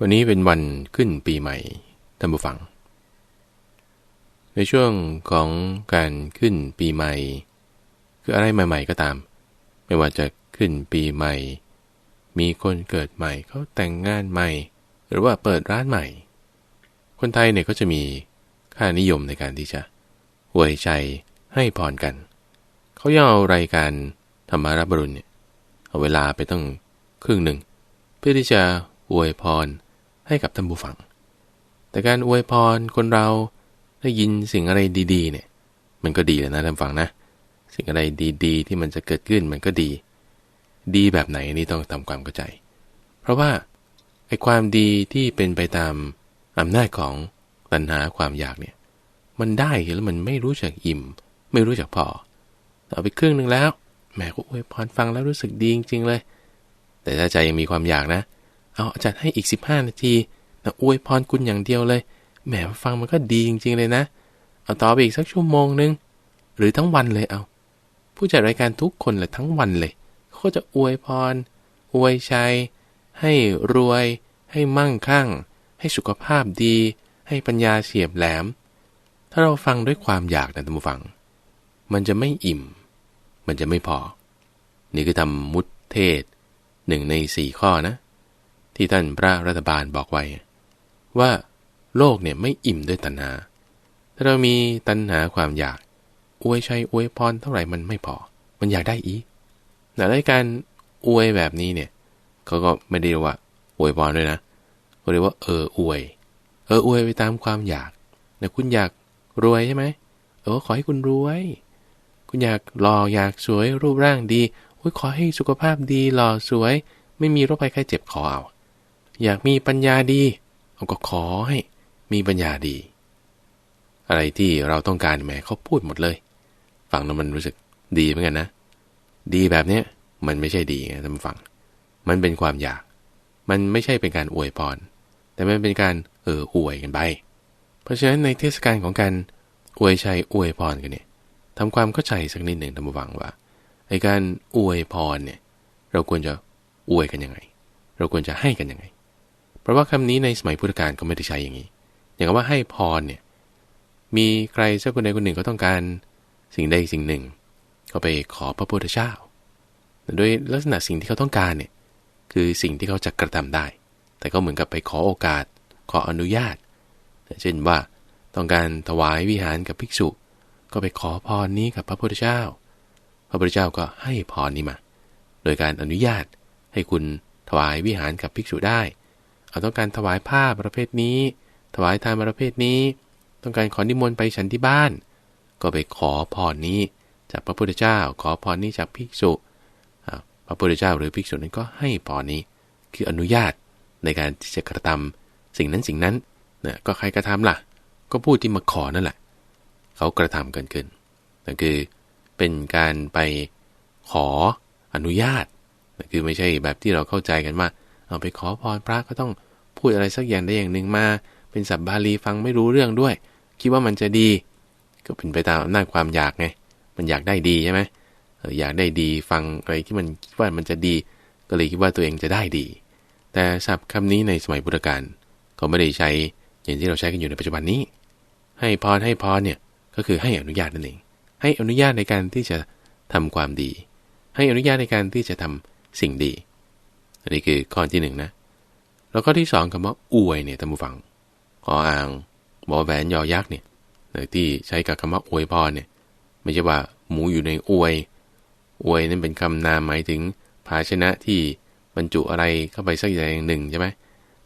วันนี้เป็นวันขึ้นปีใหม่ท่านผู้ฟัง ในช่วงของการขึ้นปีใหม่ คืออะไรใหม่ ๆ ก็ตาม ไม่ว่าจะขึ้นปีใหม่ มีคนเกิดใหม่เขาแต่งงานใหม่ หรือว่าเปิดร้านใหม่ คนไทยเนี่ยก็จะมีค่านิยมในการที่จะอวยใจให้พรกัน เขาย่อเอารายการธรรมารับรุณเนี่ยเอาเวลาไปต้องครึ่งหนึ่ง เพื่อที่จะอวยพร ให้กับท่านผู้ฟัง แต่การอวยพรคนเราได้ยินสิ่งอะไรดีๆ เนี่ย มันก็ดีแล้วนะท่านฟังนะ สิ่งอะไรดีๆ ที่มันจะเกิดขึ้นมันก็ดี ดีแบบไหนนี่ต้องทำความเข้าใจ เพราะว่าไอ้ความดีที่เป็นไปตามอำนาจของตัณหาความอยากเนี่ย มันได้แล้วมันไม่รู้จักอิ่ม ไม่รู้จักพอเอาไปครึ่งหนึ่งแล้วแหมก็อวยพรฟังแล้วรู้สึกดีจริงๆเลย แต่ถ้าใจยังมีความอยากนะ เอาจัดให้อีก 15 นาทีนะอวยพรคุณอย่างเดียวเลย แหมฟังมันก็ดีจริง ๆ เลยนะ เอาต่อไปอีกสักชั่วโมงนึง หรือทั้งวันเลยเอา ผู้จัดรายการทุกคนเลยทั้งวันเลยเขาจะอวยพร อวยชัย ให้รวย ให้มั่งคั่ง ให้สุขภาพดี ให้ปัญญาเฉียบแหลม ถ้าเราฟังด้วยความอยากนะท่านผู้ฟัง มันจะไม่อิ่ม มันจะไม่พอ นี่คือทำมุตเทศหนึ่งในสี่ข้อนะ ที่ท่านพระรัฐบาลบอกไว้ ว่าโลกเนี่ยไม่อิ่มด้วยตัณหา ถ้าเรามีตัณหาความอยากอวยชัยอวยพรเท่าไหร่มันไม่พอ มันอยากได้อีกแต่ในการอวยแบบนี้เนี่ยเขาก็ไม่ได้เรียกว่าอวยพรด้วยนะเขาเรียกว่าเอออวย เอออวยไปตามความอยากแต่คุณอยากรวยใช่ไหมเออขอให้คุณรวย คุณอยากหล่ออยากสวยรูปร่างดีโอ้ยขอให้สุขภาพดีหล่อสวย ไม่มีโรคภัยไข้เจ็บขอเอา อยากมีปัญญาดีเอาก็ขอให้มีปัญญาดี อะไรที่เราต้องการแหมเขาพูดหมดเลย ฟังแล้วมันรู้สึกดีเหมือนกันนะ ดีแบบเนี้ยมันไม่ใช่ดีไงท่านฟัง มันเป็นความอยาก มันไม่ใช่เป็นการอวยพร แต่มันเป็นการเอออวยกันไป เพราะฉะนั้นในเทศกาลของการอวยชัยอวยพรกันเนี่ยทำความเข้าใจสักนิดหนึ่งท่านผู้ฟังว่าในการอวยพรเนี่ยเราควรจะอวยกันยังไง เราควรจะให้กันยังไง เพราะว่าคำนี้ในสมัยพุทธกาลก็ไม่ได้ใช้อย่างนี้ อย่างว่าให้พรเนี่ย มีใครสักคนใดคนหนึ่งก็ต้องการสิ่งใดสิ่งหนึ่งเขาไปขอพระพุทธเจ้าโดยลักษณะสิ่งที่เขาต้องการเนี่ย คือสิ่งที่เขาจะกระทำได้ แต่ก็เหมือนกับไปขอโอกาส ขออนุญาต เช่นว่าต้องการถวายวิหารกับภิกษุ ก็ไปขอพรนี้กับพระพุทธเจ้า พระพุทธเจ้าก็ให้พรนี้มา โดยการอนุญาตให้คุณถวายวิหารกับภิกษุได้ ต้องการถวายผ้าประเภทนี้ ถวายทานประเภทนี้ ต้องการขอนิมนต์ไปฉันที่บ้าน ก็ไปขอพรนี้ จากพระพุทธเจ้า ขอพรนี้จากภิกษุพระพุทธเจ้าหรือภิกษุนั้นก็ให้พรนี้ คืออนุญาตในการที่จะกระทำสิ่งนั้นสิ่งนั้นนะก็ใครกระทำล่ะ ก็พูดที่มาขอนั่นแหละ เขากระทำกันขึ้นนั่นคือเป็นการไปขออนุญาตคือไม่ใช่แบบที่เราเข้าใจกันว่า เอาไปขอพรพระก็ต้อง พูดอะไรสักอย่างได้อย่างหนึ่งมา เป็นสับบาลีฟังไม่รู้เรื่องด้วย คิดว่ามันจะดี ก็เป็นไปตามอำนาจความอยากไง มันอยากได้ดีใช่ไหมอยากได้ดีฟังอะไรที่มันคิดว่ามันจะดี ก็เลยคิดว่าตัวเองจะได้ดี แต่ศัพท์คำนี้ในสมัยพุทธกาลเขาไม่ได้ใช้อย่างที่เราใช้กันอยู่ในปัจจุบันนี้ ให้พรให้พรเนี่ยก็คือให้อนุญาตนั่นเอง ให้อนุญาตในการที่จะทำความดี ให้อนุญาตในการที่จะทำสิ่งดี อันนี้คือข้อที่หนึ่งนะ แล้วก็ที่สองคำว่าอวยเนี่ยท่านผู้ฟังขออ่างบอแหวนยอยักษ์เนี่ยที่ใช้กับคำว่าอวยพรเนี่ยไม่ใช่ว่าหมูอยู่ในอวย อวยนั่นเป็นคำนามหมายถึงภาชนะที่บรรจุอะไรเข้าไปสักอย่างหนึ่งใช่ไหม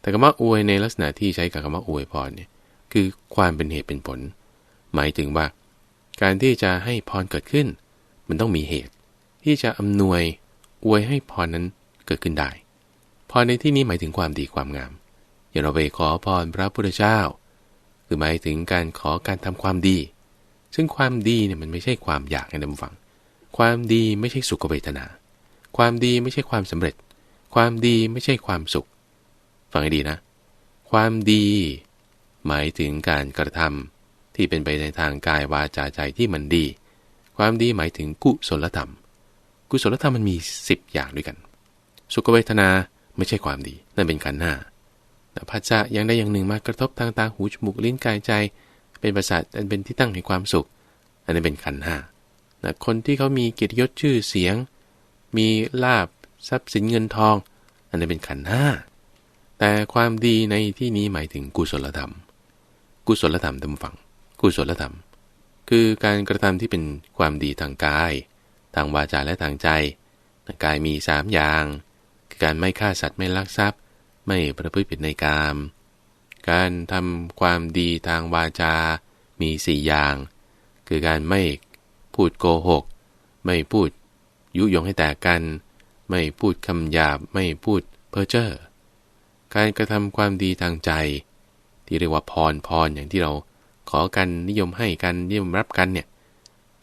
แต่คำว่าอวยในลักษณะที่ใช้กับคำว่าอวยพรเนี่ยคือความเป็นเหตุเป็นผล หมายถึงว่า การที่จะให้พรเกิดขึ้น มันต้องมีเหตุ ที่จะอำนวยอวยให้พรนั้นเกิดขึ้นได้ พรในที่นี้หมายถึงความดีความงาม อย่าเราไปขอพรพระพุทธเจ้า คือหมายถึงการขอการทำความดี ซึ่งความดีเนี่ยมันไม่ใช่ความอยากให้นำฟัง ความดีไม่ใช่สุขเวทนา ความดีไม่ใช่ความสำเร็จ ความดีไม่ใช่ความสุข ฟังให้ดีนะ ความดี หมายถึงการกระทำที่เป็นไปในทางกายวาจาใจที่มันดี ความดีหมายถึงกุศลธรรม กุศลธรรมมันมี 10 อย่างด้วยกัน สุขเวทนา ไม่ใช่ความดี นั่นเป็นขันห้าภาษาอย่างใดอย่างหนึ่งมากระทบทางตาหูจมูกลิ้นกายใจ เป็นประสาทอันเป็นที่ตั้งแห่งความสุข อันนี้เป็นขันห้านะคนที่เขามีเกียรติยศชื่อเสียง มีลาบทรัพย์สินเงินทอง อันนี้เป็นขันห้าแต่ความดีในที่นี้หมายถึงกุศลธรรม กุศลธรรมตามฝัง กุศลธรรม คือการกระทำที่เป็นความดีทางกาย ทางวาจาและทางใจ กายมีสามอย่าง การไม่ฆ่าสัตว์ไม่ลักทรัพย์ ไม่ประพฤติผิดในกาม การทำความดีทางวาจา มีสี่อย่าง คือการไม่พูดโกหก ไม่พูดยุยงให้แตกกัน ไม่พูดคำหยาบ ไม่พูดเพ้อเจ้อ การกระทำความดีทางใจ ที่เรียกว่าพรพรอย่างที่เราขอกันนิยมให้กันนิยมรับกันเนี่ย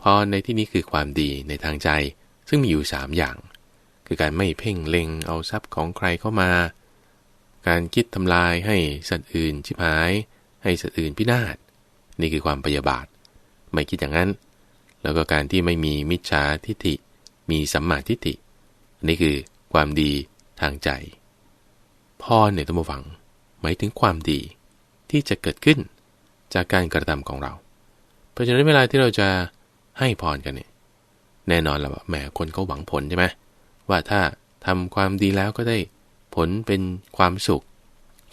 พรในที่นี้คือความดีในทางใจ ซึ่งมีอยู่สามอย่าง คือการไม่เพ่งเล็งเอาทรัพย์ของใครเข้ามา การคิดทำลายให้สัตว์อื่นชิบหาย ให้สัตว์อื่นพินาศ นี่คือความพยาบาท ไม่คิดอย่างนั้น แล้วก็การที่ไม่มีมิจฉาทิฏฐิ มีสัมมาทิฏฐิ นี่คือความดีทางใจพรเนี่ยต้องมาฟัง หมายถึงความดีที่จะเกิดขึ้นจากการกระทำของเรา เพราะฉะนั้นเวลาที่เราจะให้พรกันเนี่ยแน่นอนแล้วแหมคนก็หวังผลใช่ไหม ว่าถ้าทำความดีแล้วก็ได้ผลเป็นความสุข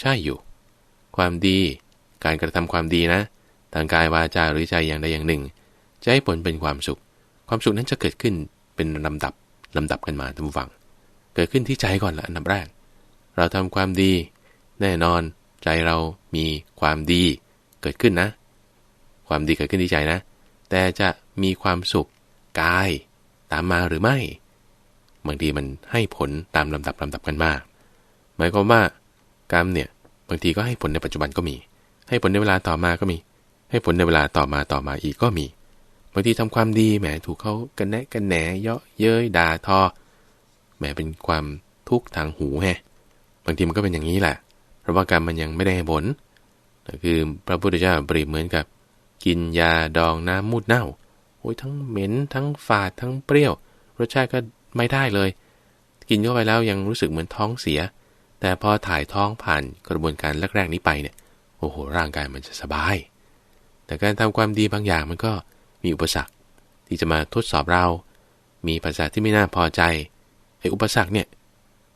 ใช่อยู่ ความดีการกระทำความดีนะทางกายวาจาหรือใจอย่างใดอย่างหนึ่ง จะให้ผลเป็นความสุข ความสุขนั้นจะเกิดขึ้นเป็นลำดับลำดับกันมาท่านผู้ฟัง เกิดขึ้นที่ใจก่อนละอันดับแรก เราทำความดี แน่นอนใจเรามีความดีเกิดขึ้นนะ ความดีเกิดขึ้นที่ใจนะ แต่จะมีความสุขกายตามมาหรือไม่ บางทีมันให้ผลตามลำดับลำดับกันมากหมายความว่ากรรมเนี่ยบางทีก็ให้ผลในปัจจุบันก็มี ให้ผลในเวลาต่อมาก็มี ให้ผลในเวลาต่อมาต่อมาอีกก็มีบางทีทำความดีแหมถูกเขากันแนะกันแหนเยาะเย้ยด่าทอแหมเป็นความทุกข์ทางหูแฮบางทีมันก็เป็นอย่างนี้แหละเพราะว่ากรรมมันยังไม่ได้ให้ผลคือพระพุทธเจ้าเปรียบเหมือนกับ กินยาดองน้ำมูดเน่าโอ้ยทั้งเหม็นทั้งฝาดทั้งเปรี้ยว รสชาติก็ ไม่ได้เลย กินเข้าไปแล้วยังรู้สึกเหมือนท้องเสีย แต่พอถ่ายท้องผ่านกระบวนการแรกๆนี้ไปเนี่ยโอ้โหร่างกายมันจะสบาย แต่การทำความดีบางอย่างมันก็มีอุปสรรค ที่จะมาทดสอบเรา มีภาษาที่ไม่น่าพอใจไอ้อุปสรรคเนี่ย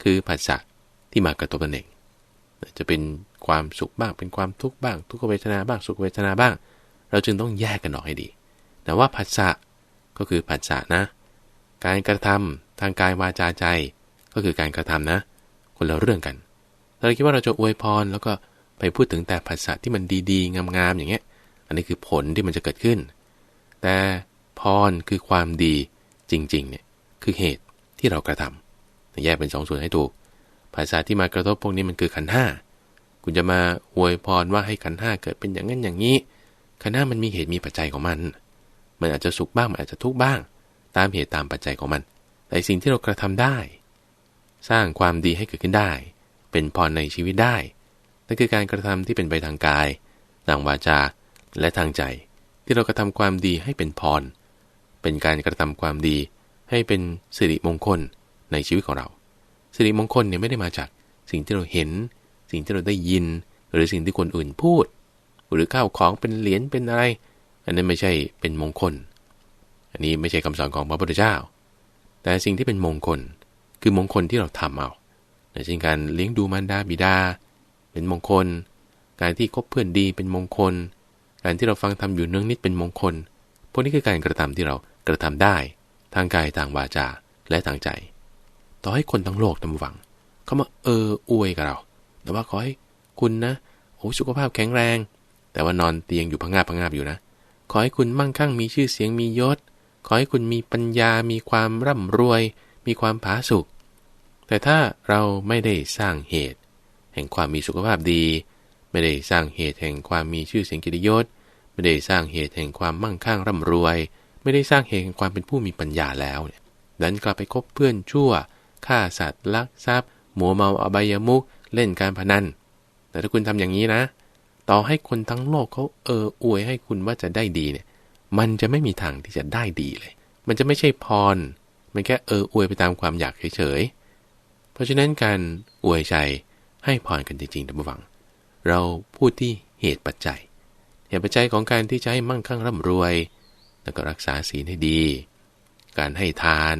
คือภาษาที่มากระทบกันเองจะเป็นความสุขบ้างเป็นความทุกข์บ้าง ทุกขเวทนาบ้างสุขเวทนาบ้าง เราจึงต้องแยกกันออกให้ดี แต่ว่าผัสสะก็คือผัสสะนะ การกระทำทางกายวาจาใจ ก็คือการกระทำนะ คนละเรื่องกันเราคิดว่าเราจะอวยพรแล้วก็ไปพูดถึงแต่ผัสสะที่มันดีๆ งามๆอย่างเงี้ย อันนี้คือผลที่มันจะเกิดขึ้น แต่พรคือความดีจริงๆเนี่ยคือเหตุที่เรากระทำแยกเป็นสองส่วนให้ถูก ภาษาที่มากระทบพวกนี้มันคือขันห้าคุณจะมาอวยพรว่าให้ขันห้าเกิดเป็นอย่างนั้นอย่างนี้ขันห้ามันมีเหตุมีปัจจัยของมัน มันอาจจะสุขบ้างมันอาจจะทุกข์บ้าง ตามเหตุตามปัจจัยของมัน แต่สิ่งที่เรากระทำได้ สร้างความดีให้เกิดขึ้นได้ เป็นพรในชีวิตได้นั่นคือการกระทำที่เป็นไปทางกาย ทางวาจา และทางใจ ที่เรากระทำความดีให้เป็นพร เป็นการกระทำความดีให้เป็นสิริมงคลในชีวิตของเรา สิริมงคลเนี่ยไม่ได้มาจากสิ่งที่เราเห็น สิ่งที่เราได้ยิน หรือสิ่งที่คนอื่นพูด หรือข้าวของเป็นเหรียญเป็นอะไร อันนั้นไม่ใช่เป็นมงคล อันนี้ไม่ใช่คำสอนของพระพุทธเจ้า แต่สิ่งที่เป็นมงคลคือมงคลที่เราทำเอาเช่นการเลี้ยงดูมารดาบิดา เป็นมงคล การที่คบเพื่อนดีเป็นมงคล การที่เราฟังทำอยู่เนืองนิดเป็นมงคล พวกนี้คือการกระทำที่เรากระทำได้ ทางกายทางวาจาและทางใจ ต่อให้คนทั้งโลกทำหวัง เขามาเอออวยกับเรา แต่ว่าขอให้คุณนะโอ้สุขภาพแข็งแรง แต่ว่านอนเตียงอยู่พังงาพังงาบอยู่นะ ขอให้คุณมั่งคั่งมีชื่อเสียงมียศ ขอให้คุณมีปัญญา มีความร่ำรวย มีความผาสุก แต่ถ้าเราไม่ได้สร้างเหตุ แห่งความมีสุขภาพดี ไม่ได้สร้างเหตุแห่งความมีชื่อเสียงกิติยศ ไม่ได้สร้างเหตุแห่งความมั่งคั่งร่ำรวย ไม่ได้สร้างเหตุแห่งความเป็นผู้มีปัญญาแล้วเนี่ยดันกลับไปคบเพื่อนชั่ว ฆ่าสัตว์ ลักทรัพย์ หมัวเมาอบายมุก เล่นการพนัน แต่ถ้าคุณทำอย่างนี้นะ ต่อให้คนทั้งโลกเขาเอออวยให้คุณว่าจะได้ดีเนี่ย มันจะไม่มีทางที่จะได้ดีเลย มันจะไม่ใช่พร มันแค่เอออวยไปตามความอยากเฉยๆ เพราะฉะนั้นการอวยใจให้พรกันจริงๆท่านผู้ฟัง เราพูดที่เหตุปัจจัย เหตุปัจจัยของการที่จะให้มั่งคั่งร่ำรวย แล้วก็รักษาศีลให้ดี การให้ทาน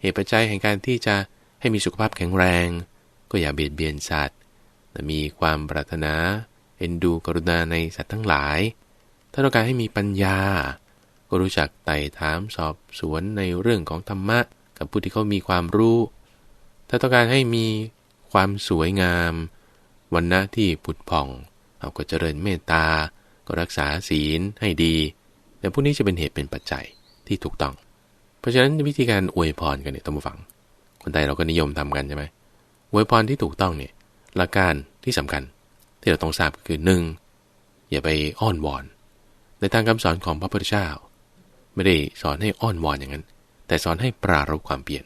เหตุปัจจัยแห่งการที่จะให้มีสุขภาพแข็งแรง ก็อย่าเบียดเบียนสัตว์มีความปรารถนาเอ็นดูกรุณาในสัตว์ทั้งหลาย ถ้าต้องการให้มีปัญญา ก็รู้จักไต่ถามสอบสวนในเรื่องของธรรมะ กับผู้ที่เขามีความรู้ ถ้าต้องการให้มีความสวยงามวันนะที่ผุดผ่อง เอาก็เจริญเมตตา ก็รักษาศีลให้ดี แต่พวกนี้จะเป็นเหตุเป็นปัจจัยที่ถูกต้อง เพราะฉะนั้นวิธีการอวยพรกันเนี่ยต้องมาฟัง คนไทยเราก็นิยมทำกันใช่ไหมอวยพรที่ถูกต้องเนี่ยหลักการที่สำคัญที่เราต้องทราบก็คือหนึ่งอย่าไปอ้อนวอน ในทางคำสอนของพระพุทธเจ้า ไม่ได้สอนให้อ้อนวอนอย่างนั้น แต่สอนให้ปรารบความเปลี่ยน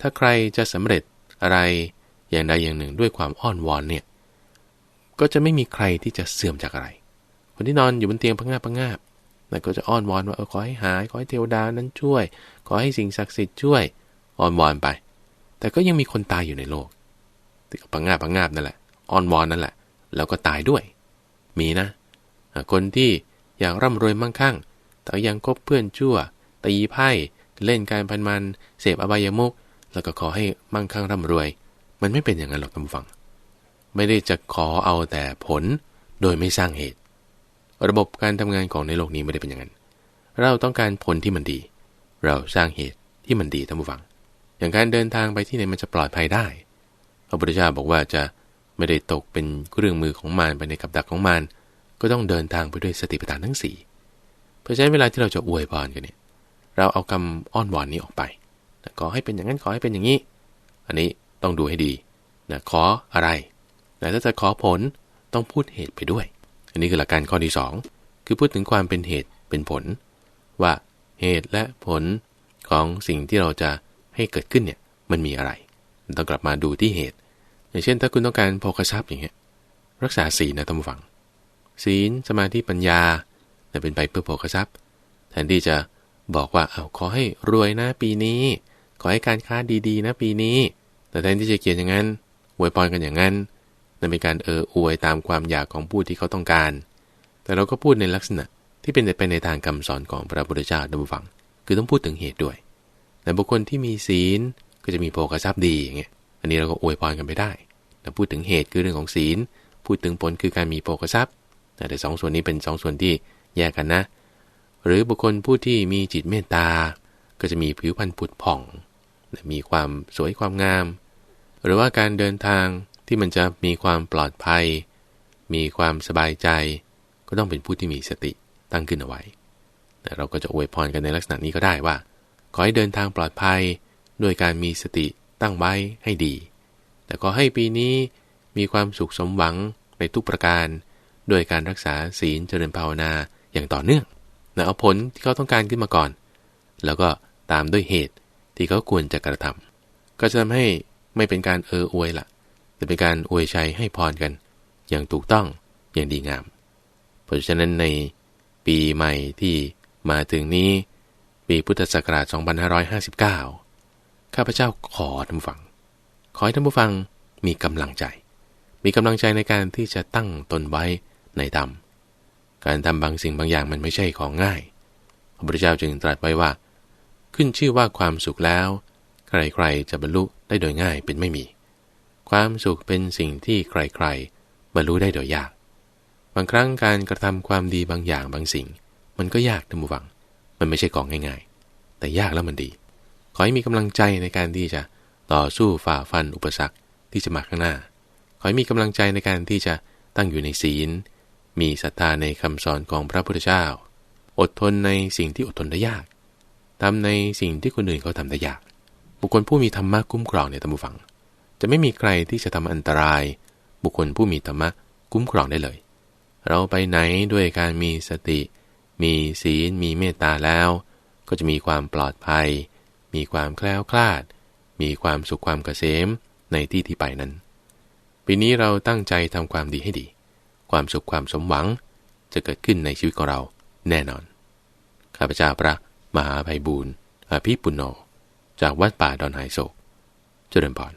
ถ้าใครจะสำเร็จอะไรอย่างใดอย่างหนึ่งด้วยความอ้อนวอนเนี่ย ก็จะไม่มีใครที่จะเสื่อมจากอะไร คนที่นอนอยู่บนเตียงพังงาบพังงาบแต่ก็จะอ้อนวอนว่าเออขอให้หายขอให้เทวดานั้นช่วย ขอให้สิ่งศักดิ์สิทธิ์ช่วยอ้อนวอนไป แต่ก็ยังมีคนตายอยู่ในโลกที่พังงาบพังงาบนั่นแหละอ้อนวอนนั่นแหละ แล้วก็ตายด้วย มีนะ คนที่ อย่ากร่ำรวยมั่งคั่ง แต่ยังคบเพื่อนชั่ว ตีไพ่ เล่นการพันมัน เสพอบายมุก แล้วก็ขอให้มั่งคั่งร่ำรวย มันไม่เป็นอย่างนั้นหรอกท่านผู้ฟัง ไม่ได้จะขอเอาแต่ผลโดยไม่สร้างเหตุ ระบบการทำงานของในโลกนี้ไม่ได้เป็นอย่างนั้น เราต้องการผลที่มันดี เราสร้างเหตุที่มันดีท่านผู้ฟัง อย่างการเดินทางไปที่ไหนมันจะปลอดภัยได้ พระพุทธเจ้าบอกว่าจะไม่ได้ตกเป็นเครื่องมือของมารไปในกับดักของมาร ก็ต้องเดินทางไปด้วยสติปัฏฐานทั้งสี่เพราะฉะนั้นเวลาที่เราจะอวยพรกันเนี่ย เราเอาคำอ้อนวอนนี้ออกไปขอให้เป็นอย่างนั้นขอให้เป็นอย่างนี้ อันนี้ต้องดูให้ดีนะขออะไรแต่ถ้าจะขอผลต้องพูดเหตุไปด้วย อันนี้คือหลักการข้อที่ 2 คือพูดถึงความเป็นเหตุเป็นผล ว่าเหตุและผลของสิ่งที่เราจะให้เกิดขึ้นเนี่ยมันมีอะไรต้องกลับมาดูที่เหตุ อย่างเช่น ถ้าคุณต้องการโภคทรัพย์อย่างเงี้ยรักษาศีลนะท่านผู้ฟัง ศีลสมาธิปัญญาจะเป็นไปเพื่อโภคทรัพย์ แทนที่จะบอกว่าเอาขอให้รวยนะปีนี้ ขอให้การค้าดีๆ นะปีนี้ แต่แทนที่จะเขียนอย่างนั้นอวยพรกันอย่างนั้นนั่นเป็นการเอออวยตามความอยากของผู้ที่เขาต้องการ แต่เราก็พูดในลักษณะที่เป็นไปในทางคำสอนของพระพุทธเจ้าดับฝัง คือต้องพูดถึงเหตุด้วย แต่บุคคลที่มีศีลก็จะมีโภคทรัพย์ดีอย่างเงี้ย อันนี้เราก็อวยพรกันไปได้แต่พูดถึงเหตุคือเรื่องของศีล พูดถึงผลคือการมีโภคทรัพย์ แต่สองส่วนนี้เป็นสองส่วนที่แยกกันนะ หรือบุคคลผู้ที่มีจิตเมตตา ก็จะมีผิวพรรณผุดผ่อง มีความสวยความงาม หรือว่าการเดินทางที่มันจะมีความปลอดภัย มีความสบายใจ ก็ต้องเป็นผู้ที่มีสติตั้งขึ้นเอาไว้ เราก็จะอวยพรกันในลักษณะนี้ก็ได้ว่า ขอให้เดินทางปลอดภัย ด้วยการมีสติตั้งไว้ให้ดี แต่ขอให้ปีนี้มีความสุขสมหวังในทุกประการ ด้วยการรักษาศีลเจริญภาวนาอย่างต่อเนื่องนะเอาผลที่เขาต้องการขึ้นมาก่อน แล้วก็ตามด้วยเหตุที่เขาควรจะกระทำก็จะทำให้ไม่เป็นการเอออวยละแต่เป็นการอวยชัยให้พรกัน อย่างถูกต้องอย่างดีงาม เพราะฉะนั้นในปีใหม่ที่มาถึงนี้ ปีพุทธศักราช 2559 ข้าพเจ้าขอท่านผู้ฟัง ขอให้ท่านผู้ฟังมีกำลังใจ มีกำลังใจในการที่จะตั้งตนไว้ ในธรรม การทำบางสิ่งบางอย่างมันไม่ใช่ของง่าย พระพุทธเจ้าจึงตรัสไว้ว่า ขึ้นชื่อว่าความสุขแล้ว ใครๆจะบรรลุได้โดยง่ายเป็นไม่มี ความสุขเป็นสิ่งที่ใครๆ บรรลุได้โดยยาก บางครั้งการกระทำความดีบางอย่างบางสิ่ง มันก็ยากนะมูฟัง มันไม่ใช่ของง่าย ๆ แต่ยากแล้วมันดี ขอให้มีกำลังใจในการที่จะต่อสู้ฝ่าฟันอุปสรรคที่จะมาข้างหน้า ขอให้มีกำลังใจในการที่จะตั้งอยู่ในศีล มีศรัทธาในคำสอนของพระพุทธเจ้า อดทนในสิ่งที่อดทนได้ยากทำในสิ่งที่คนอื่นเขาทำได้ยาก บุคคลผู้มีธรรมะคุ้มครองในตัมบูฟัง จะไม่มีใครที่จะทำอันตราย บุคคลผู้มีธรรมะคุ้มครองได้เลย เราไปไหนด้วยการมีสติ มีศีล มีเมตตาแล้ว ก็จะมีความปลอดภัย มีความแคล้วคลาด มีความสุขความเกษมในที่ที่ไปนั้น ปีนี้เราตั้งใจทำความดีให้ดี ความสุขความสมหวัง จะเกิดขึ้นในชีวิตของเราแน่นอน ข้าพเจ้าพระมหาภัยบูรณ์อภิปุโน จากวัดป่าดอนไฮโศกเจริญพร